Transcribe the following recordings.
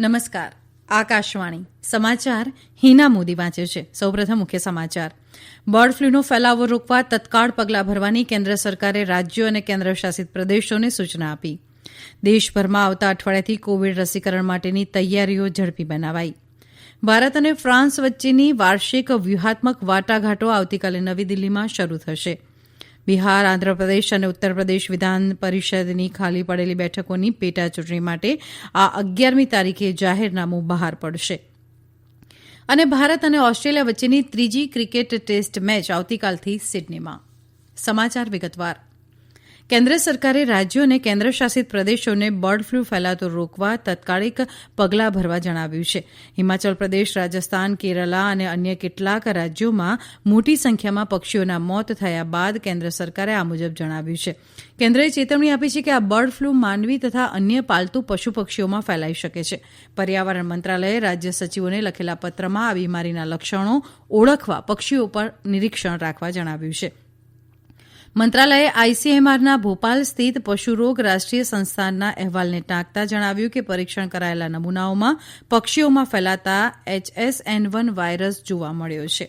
નમસ્કાર. આકાશવાણી. સમાચાર હિના મોદી વાંચે છે. સૌપ્રથમ મુખ્ય સમાચાર. બર્ડ ફ્લૂનો ફેલાવો રોકવા તત્કાળ પગલાં ભરવાની કેન્દ્ર સરકારે રાજ્યો અને કેન્દ્રશાસિત પ્રદેશોને સૂચના આપી. દેશભરમાં આવતા અઠવાડિયાથી કોવિડ રસીકરણ માટેની તૈયારીઓ ઝડપી બનાવાઈ. ભારત અને ફ્રાન્સ વચ્ચેની વાર્ષિક વ્યૂહાત્મક વાટાઘાટો આવતીકાલે નવી દિલ્હીમાં શરૂ થશે. બિહાર આંધ્રપ્રદેશ અને ઉત્તર પ્રદેશ વિધાન પરિષદની ખાલી પડેલી બેઠકોની પેટા ચૂંટણી માટે આ અગિયારમી તારીખે જાહેરનામું બહાર પડશે. અને ભારત અને ઓસ્ટ્રેલિયા વચ્ચેની ત્રીજી ક્રિકેટ ટેસ્ટ મેચ આવતીકાલથી સિડનીમાં. સમાચાર વિગતવાર. કેન્દ્ર સરકારે રાજ્યો અને કેન્દ્રશાસિત પ્રદેશોને બર્ડ ફ્લૂ ફેલાતો રોકવા તત્કાળિક પગલાં ભરવા જણાવ્યું છે. હિમાચલ પ્રદેશ, રાજસ્થાન, કેરલા અને અન્ય કેટલાક રાજ્યોમાં મોટી સંખ્યામાં પક્ષીઓના મોત થયા બાદ કેન્દ્ર સરકારે આ મુજબ જણાવ્યું છે. કેન્દ્રએ ચેતવણી આપી છે કે આ બર્ડ ફ્લૂ માનવી તથા અન્ય પાલતુ પશુ પક્ષીઓમાં ફેલાઈ શકે છે. પર્યાવરણ મંત્રાલયે રાજ્ય સચિવોને લખેલા પત્રમાં આ બીમારીના લક્ષણો ઓળખવા પક્ષીઓ પર નિરીક્ષણ રાખવા જણાવ્યું છે. મંત્રાલયે આઈસીએમઆરના ભોપાલ સ્થિત પશુરોગ રાષ્ટ્રીય સંસ્થાનના અહેવાલને ટાંકતા જણાવ્યું કે પરીક્ષણ કરાયેલા નમૂનાઓમાં પક્ષીઓમાં ફેલાતા એચએસએન વન વાયરસ જોવા મળ્યો છે.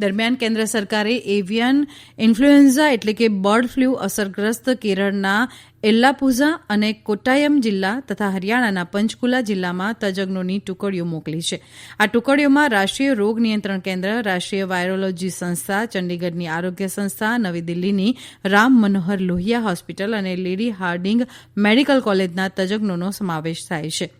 દરમિયાન કેન્દ્ર સરકારે એવિયન ઇન્ફ્લુએન્ઝા એટલે કે બર્ડ ફ્લુ અસરગ્રસ્ત કેરળના એલ્લાપુઝા અને કોટ્ટાયમ જિલ્લા તથા હરિયાણાના પંચકુલા જિલ્લામાં તજજ્ઞોની ટુકડીઓ મોકલી છે. આ ટુકડીઓમાં રાષ્ટ્રીય રોગ નિયંત્રણ કેન્દ્ર, રાષ્ટ્રીય વાયરોલોજી સંસ્થા, ચંડીગઢની આરોગ્ય સંસ્થા, નવી દિલ્હીની રામ મનોહર લોહિયા હોસ્પિટલ અને લેડી હાર્ડિંગ મેડિકલ કોલેજના તજજ્ઞોનો સમાવેશ થાય છે.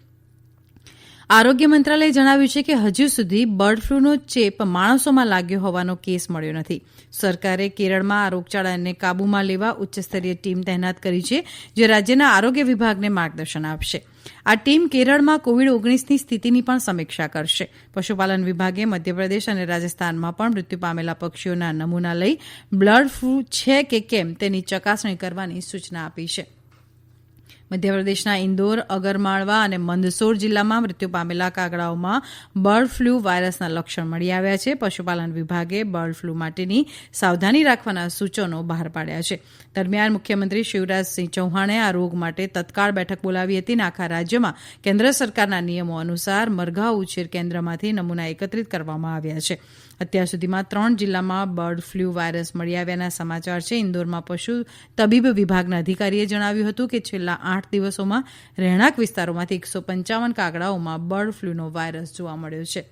આરોગ્ય મંત્રાલયે જણાવ્યું છે કે હજુ સુધી બર્ડ ફ્લૂનો ચેપ માણસોમાં લાગ્યો હોવાનો કેસ મળ્યો નથી. સરકારે કેરળમાં આ રોગચાળાને કાબૂમાં લેવા ઉચ્ચસ્તરીય ટીમ તહેનાત કરી છે, જે રાજ્યના આરોગ્ય વિભાગને માર્ગદર્શન આપશે. આ ટીમ કેરળમાં કોવિડ ઓગણીસની સ્થિતિની પણ સમીક્ષા કરશે. પશુપાલન વિભાગે મધ્યપ્રદેશ અને રાજસ્થાનમાં પણ મૃત્યુ પામેલા પક્ષીઓના નમૂના લઈ બર્ડ ફ્લૂ છે કે કેમ તેની ચકાસણી કરવાની સૂચના આપી છે. મધ્યપ્રદેશના ઇન્દોર, અગરમાળવા અને મંદસોર જિલ્લામાં મૃત્યુ પામેલા કાગડાઓમાં બર્ડ ફ્લૂ વાયરસના લક્ષણ મળી આવ્યા છે. પશુપાલન વિભાગે બર્ડ ફ્લૂ માટેની સાવધાની રાખવાના સૂચનો બહાર પાડ્યા છે. દરમિયાન મુખ્યમંત્રી શિવરાજસિંહ ચૌહાણે આ રોગ માટે તત્કાળ બેઠક બોલાવી હતી અને આખા રાજ્યમાં કેન્દ્ર સરકારના નિયમો અનુસાર મરઘા ઉછેર કેન્દ્રમાંથી નમૂના એકત્રિત કરવામાં આવ્યા છે. અત્યાર સુધીમાં ત્રણ જિલ્લામાં બર્ડ ફ્લૂ વાયરસ મળી આવ્યાના સમાચાર છે. ઇન્દોરમાં પશુ તબીબ વિભાગના અધિકારીએ જણાવ્યું હતું કે છેલ્લા આઠ દિવસોમાં રહેણાંક વિસ્તારોમાંથી એકસો પંચાવન કાગડાઓમાં બર્ડ ફ્લૂનો વાયરસ જોવા મળ્યો છે.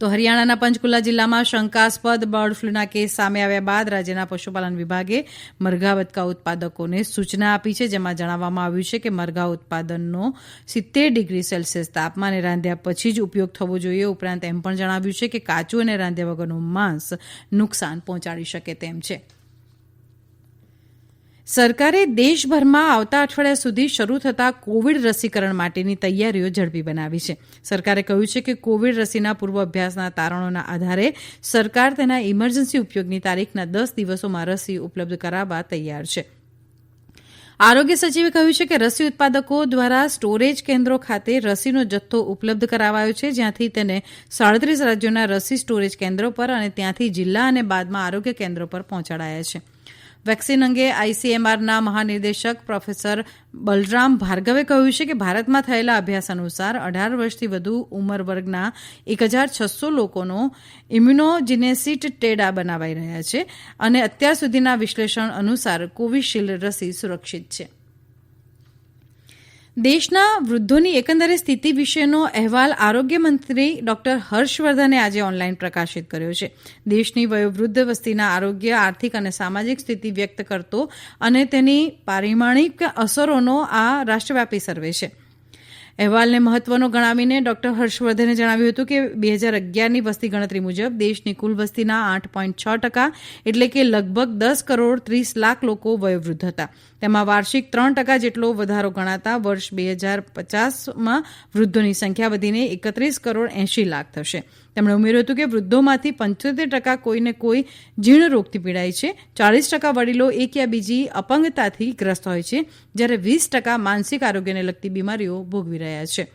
તો હરિયાણાના પંચકુલા જિલ્લામાં શંકાસ્પદ બર્ડ ફ્લૂના કેસ સામે આવ્યા બાદ રાજ્યના પશુપાલન વિભાગે મરઘા બતકા ઉત્પાદકોને સૂચના આપી છે, જેમાં જણાવવામાં આવ્યું છે કે મરઘા ઉત્પાદનનો સિત્તેર ડિગ્રી સેલ્સિયસ તાપમાને રાંધ્યા પછી જ ઉપયોગ થવો જોઈએ. ઉપરાંત એમ પણ જણાવ્યું છે કે કાચું અને રાંધ્યા વગરનું માંસ નુકસાન પહોંચાડી શકે તેમ છે. સરકારે દેશભરમાં આવતા અઠવાડિયા સુધી શરૂ થતા કોવિડ રસીકરણ માટેની તૈયારીઓ ઝડપી બનાવી છે. સરકારે કહ્યું છે કે કોવિડ રસીના પૂર્વાભ્યાસના તારણોના આધારે સરકાર તેના ઇમરજન્સી ઉપયોગની તારીખના દસ દિવસોમાં રસી ઉપલબ્ધ કરાવવા તૈયાર છે. આરોગ્ય સચિવે કહ્યું છે કે રસી ઉત્પાદકો દ્વારા સ્ટોરેજ કેન્દ્રો ખાતે રસીનો જથ્થો ઉપલબ્ધ કરાવાયો છે, જ્યાંથી તેને સાડત્રીસ રાજ્યોના રસી સ્ટોરેજ કેન્દ્રો પર અને ત્યાંથી જિલ્લા અને બાદમાં આરોગ્ય કેન્દ્રો પર પહોંચાડાયા છે. વેક્સિન અંગે આઈસીએમઆરના મહાનિર્દેશક પ્રોફેસર બલરામ ભાર્ગવે કહ્યું છે કે ભારતમાં થયેલા અભ્યાસ અનુસાર અઢાર વર્ષથી વધુ ઉંમર વર્ગના એક હજાર છસો લોકોનો ઇમ્યુનોજિનેસિટ ટેડા બનાવાઈ રહ્યા છે અને અત્યાર સુધીના વિશ્લેષણ અનુસાર કોવિશિલ્ડ રસી સુરક્ષિત છે. દેશના વૃદ્ધોની એકંદરે સ્થિતિ વિશેનો અહેવાલ આરોગ્ય મંત્રી ડોક્ટર હર્ષવર્ધને આજે ઓનલાઈન પ્રકાશિત કર્યો છે. દેશની વયોવૃદ્ધ વસ્તીના આરોગ્ય, આર્થિક અને સામાજિક સ્થિતિ વ્યક્ત કરતો અને તેની પારિમાણિક અસરોનો આ રાષ્ટ્રવ્યાપી સર્વે છે. અહેવાલને મહત્વનો ગણાવીને ડોક્ટર હર્ષવર્ધને જણાવ્યું હતું કે બે હજાર અગિયારની વસ્તી ગણતરી મુજબ દેશની કુલ વસ્તીના આઠ પોઈન્ટ છ ટકા એટલે કે લગભગ દસ કરોડ ત્રીસ લાખ લોકો વયોવૃદ્ધ હતા. તેમાં વાર્ષિક ત્રણ ટકા જેટલો વધારો ગણાતા વર્ષ બે હજાર પચાસમાં વૃદ્ધોની સંખ્યા વધીને એકત્રીસ કરોડ એંશી લાખ થશે. તેમણે ઉમેર્યું હતું કે વૃદ્ધોમાંથી પંચોતેર ટકા કોઈને કોઈ જીર્ણ રોગથી પીડાય છે. ચાલીસ ટકા વડીલો એક યા બીજી અપંગતાથી ગ્રસ્ત હોય છે, જ્યારે વીસ ટકા માનસિક આરોગ્યને લગતી બીમારીઓ ભોગવી રહ્યા છે.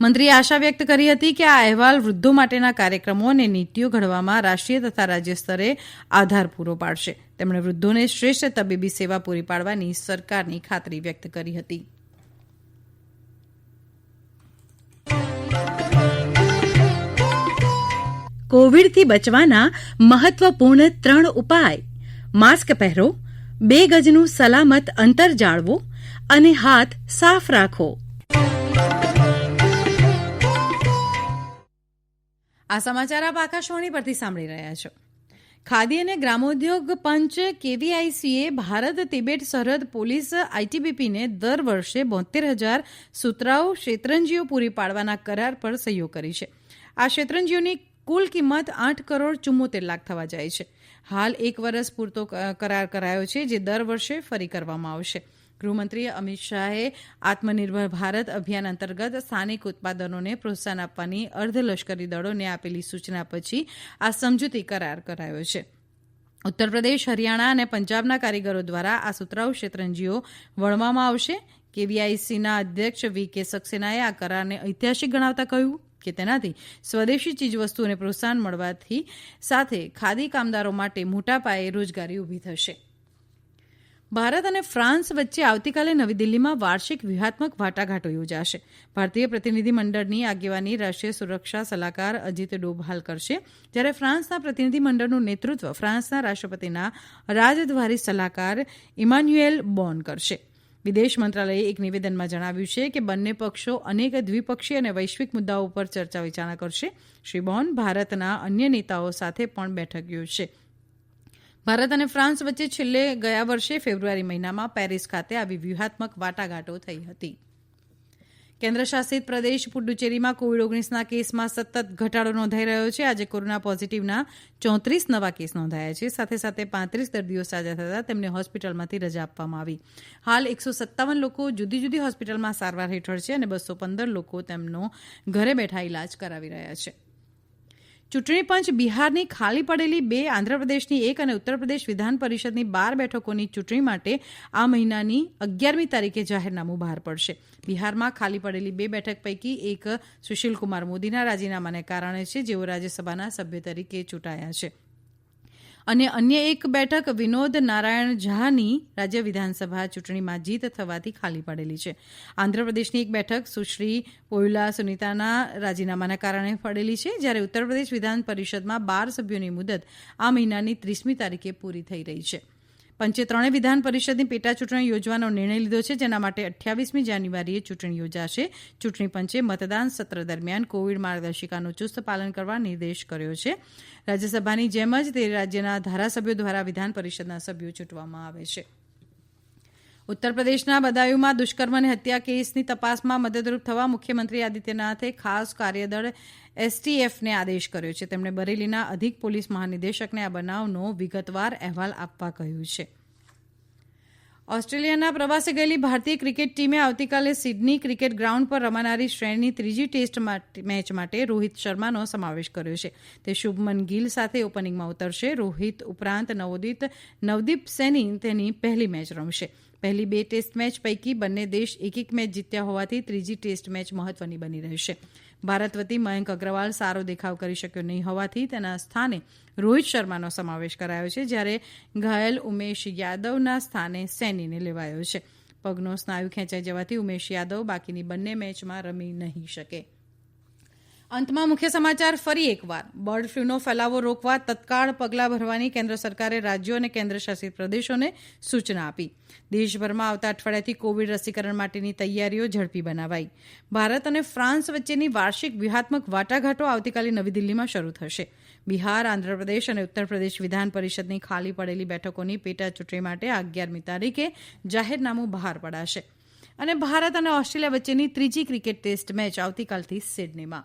મંત્રીએ આશા વ્યક્ત કરી હતી કે આ અહેવાલ વૃદ્ધો માટેના કાર્યક્રમો અને નીતિઓ ઘડવામાં રાષ્ટ્રીય તથા રાજ્ય સ્તરે આધાર પૂરો પાડશે. તેમણે વૃદ્ધોને શ્રેષ્ઠ તબીબી સેવા પૂરી પાડવાની સરકારની ખાતરી વ્યક્ત કરી હતી. કોવિડથી બચવાના મહત્વપૂર્ણ ત્રણ ઉપાય. માસ્ક પહેરો, બે ગજનું સલામત અંતર જાળવો અને હાથ સાફ રાખો. આ સમાચાર આપ આકાશવાણી પરથી સાંભળી રહ્યા છો. ખાદી અને ગ્રામોદ્યોગ પંચ કેવીઆઈસીએ ભારત, તિબેટ સરહદ પોલીસ આઈટીબીપીને દર વર્ષે બોતેર હજાર સુતરાઉ શેતરંજીઓ પૂરી પાડવાના કરાર પર સહીઓ કરી છે. આ શેતરંજીઓની કુલ કિંમત આઠ કરોડ ચુમ્મોતેર લાખ થવા જાય છે. હાલ એક વર્ષ પૂરતો કરાર કરાયો છે જે દર વર્ષે ફરી કરવામાં આવશે. ગૃહમંત્રી અમિત શાહે આત્મનિર્ભર ભારત અભિયાન અંતર્ગત સ્થાનિક ઉત્પાદનોને પ્રોત્સાહન આપવાની અર્ધલશ્કરી દળોને આપેલી સૂચના પછી આ સમજૂતી કરાર કરાયો છે. ઉત્તરપ્રદેશ હરિયાણા અને પંજાબના કારીગરો દ્વારા આ સુતરાઉ શેતરંજીઓ વણવામાં આવશે. કેવીઆઈસીના અધ્યક્ષ વી કે સક્સેનાએ આ કરારને ઐતિહાસિક ગણાવતા કહ્યું. કે તેનાથી સ્વદેશી ચીજવસ્તુઓને પ્રોત્સાહન મળવાથી સાથે ખાદી કામદારો માટે મોટા પાયે રોજગારી ઊભી થશે. ભારત અને ફ્રાન્સ વચ્ચે આવતીકાલે નવી દિલ્હીમાં વાર્ષિક વ્યૂહાત્મક વાટાઘાટો યોજાશે. ભારતીય પ્રતિનિધિમંડળની આગેવાની રાષ્ટ્રીય સુરક્ષા સલાહકાર અજીત ડોભાલ કરશે. જ્યારે ફ્રાન્સના પ્રતિનિધિમંડળનું નેતૃત્વ ફ્રાન્સના રાષ્ટ્રપતિના રાજદ્વારી સલાહકાર ઇમાન્યુએલ બોન કરશે. વિદેશ મંત્રાલયે એક નિવેદનમાં જણાવ્યું છે કે બંને પક્ષો અનેક દ્વિપક્ષીય અને વૈશ્વિક મુદ્દાઓ પર ચર્ચા વિચારણા કરશે. શ્રી બોન ભારતના અન્ય નેતાઓ સાથે પણ બેઠક યોજશે. ભારત અને ફ્રાન્સ વચ્ચે છેલ્લે ગયા વર્ષે ફેબ્રુઆરી મહિનામાં પેરિસ ખાતે આવી વ્યૂહાત્મક વાટાઘાટો થઈ હતી. કેન્દ્રશાસિત પ્રદેશ પુડુચેરીમાં કોવિડ ઓગણીસના કેસમાં સતત ઘટાડો નોંધાઈ રહ્યો છે. આજે કોરોના પોઝિટિવના ચોત્રીસ નવા કેસ નોંધાયા છે. સાથે સાથે પાંત્રીસ દર્દીઓ સાજા થતાં તેમને હોસ્પિટલમાંથી રજા આપવામાં આવી. હાલ એકસો સત્તાવન લોકો જુદી જુદી હોસ્પિટલમાં સારવાર હેઠળ છે અને બસો પંદર લોકો તેમનો ઘરે બેઠા ઇલાજ કરાવી રહ્યા છે. ચૂંટણી પંચ બિહારની ખાલી પડેલી બે આંધ્રપ્રદેશની એક અને ઉત્તરપ્રદેશ વિધાન પરિષદની બાર બેઠકોની ચૂંટણી માટે આ મહિનાની અગિયારમી તારીખે જાહેરનામું બહાર પડશે. બિહારમાં ખાલી પડેલી બે બેઠક પૈકી એક સુશીલકુમાર મોદીના રાજીનામાને કારણે છે, જેઓ રાજ્યસભાના સભ્ય તરીકે ચૂંટાયા છે. અને અન્ય એક બેઠક વિનોદ નારાયણ ઝાની રાજ્ય વિધાનસભા ચૂંટણીમાં જીત થવાથી ખાલી પડેલી છે. આંધ્રપ્રદેશની એક બેઠક સુશ્રી પોયુલા સુનીતાના રાજીનામાના કારણે પડેલી છે, જ્યારે ઉત્તરપ્રદેશ વિધાન પરિષદમાં બાર સભ્યોની મુદત આ મહિનાની ત્રીસમી તારીખે પૂરી થઈ રહી છે. પંચે ત્રણેય વિધાન પરિષદની પેટા ચૂંટણી યોજવાનો નિર્ણય લીધો છે, જેના માટે અઠ્યાવીસમી જાન્યુઆરીએ ચૂંટણી યોજાશે. ચૂંટણી પંચે મતદાન સત્ર દરમિયાન કોવિડ માર્ગદર્શિકાનું ચુસ્ત પાલન કરવા નિર્દેશ કર્યો છે. રાજ્યસભાની જેમ જ તે રાજ્યના ધારાસભ્યો દ્વારા વિધાન પરિષદના સભ્યો ચૂંટવામાં આવે છે. ઉત્તરપ્રદેશના બદાયુમાં દુષ્કર્મ અને હત્યા કેસની તપાસમાં મદદરૂપ થવા મુખ્યમંત્રી આદિત્યનાથે ખાસ કાર્યદળ એસટીએફને આદેશ કર્યો છે. તેમણે બરેલીના અધિક પોલીસ મહાનિદેશકને આ બનાવનો વિગતવાર અહેવાલ આપવા કહ્યું છે. ઓસ્ટ્રેલિયાના પ્રવાસે ગયેલી ભારતીય ક્રિકેટ ટીમે આવતીકાલે સિડની ક્રિકેટ ગ્રાઉન્ડ પર રમાનારી શ્રેણીની ત્રીજી ટેસ્ટ મેચ માટે રોહિત શર્માનો સમાવેશ કર્યો છે. તે શુભમન ગિલ સાથે ઓપનિંગમાં ઉતરશે. રોહિત ઉપરાંત નવોદિત નવદીપ સૈની તેની પહેલી મેચ રમશે. પહેલી બે ટેસ્ટ મેચ પૈકી બંને દેશ એક એક મેચ જીત્યા હોવાથી ત્રીજી ટેસ્ટ મેચ મહત્વની બની રહેશે ભારત વતી મયંક અગ્રવાલ સારો દેખાવ કરી શક્યો નહીં હોવાથી તેના સ્થાને રોહિત શર્માનો સમાવેશ કરાયો છે, જ્યારે ઘાયલ ઉમેશ યાદવના સ્થાને સૈનીને લેવાયો છે. પગનો સ્નાયુ ખેંચાઈ જવાથી ઉમેશ યાદવ બાકીની બંને મેચમાં રમી નહીં શકે. અંતમાં મુખ્ય સમાચાર ફરી એકવાર. બર્ડ ફ્લૂનો ફેલાવો રોકવા તત્કાળ પગલાં ભરવાની કેન્દ્ર સરકારે રાજ્યો અને કેન્દ્રશાસિત પ્રદેશોને સૂચના આપી. દેશભરમાં આવતા અઠવાડિયાથી કોવિડ રસીકરણ માટેની તૈયારીઓ ઝડપી બનાવાઈ. ભારત અને ફ્રાન્સ વચ્ચેની વાર્ષિક વ્યૂહાત્મક વાટાઘાટો આવતીકાલે નવી દિલ્હીમાં શરૂ થશે. બિહાર, આંધ્રપ્રદેશ અને ઉત્તરપ્રદેશ વિધાન પરિષદની ખાલી પડેલી બેઠકોની પેટા ચૂંટણી માટે અગિયારમી તારીખે જાહેરનામું બહાર પડાશે. અને ભારત અને ઓસ્ટ્રેલિયા વચ્ચેની ત્રીજી ક્રિકેટ ટેસ્ટ મેચ આવતીકાલથી સિડનીમાં.